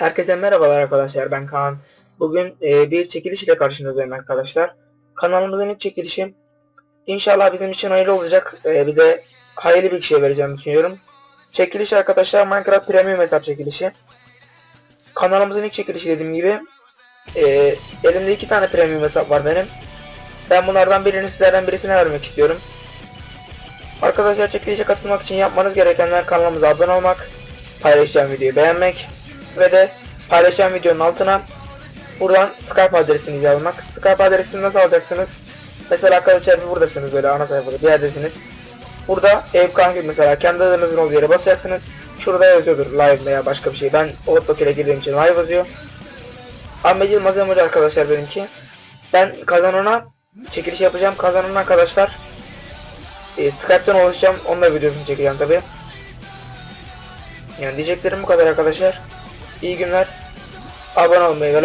Herkese merhabalar arkadaşlar ben Kaan. Bugün e, bir çekiliş ile karşınızdayım arkadaşlar. Kanalımızın ilk çekilişi. İnşallah bizim için hayırlı olacak. E, bir de hayırlı bir kişiye vereceğim düşünüyorum. Çekiliş arkadaşlar Minecraft Premium hesap çekilişi. Kanalımızın ilk çekilişi dediğim gibi. E, elimde iki tane premium hesap var benim. Ben bunlardan birini sizlerden birisine vermek istiyorum. Arkadaşlar çekilişe katılmak için yapmanız gerekenler kanalımıza abone olmak, paylaşacağım videoyu beğenmek ve de paylaşacağım videonun altına buradan Skype adresinizi yazmak. Skype adresini nasıl alacaksınız? Mesela arkadaşlar buradasınız böyle ana sayfada bir yerdesiniz. Burada ev gibi mesela kendi adınızın olduğu yere basacaksınız. Şurada yazıyordur live veya başka bir şey. Ben Outlook ile girdiğim için live yazıyor. Ahmet Yılmaz Emoji arkadaşlar benimki. Ben kazanana çekiliş yapacağım. Kazanan arkadaşlar e, Skype'den oluşacağım. Onunla videosunu çekeceğim tabi. Yani diyeceklerim bu kadar arkadaşlar. İyi günler. Abone olmayı ve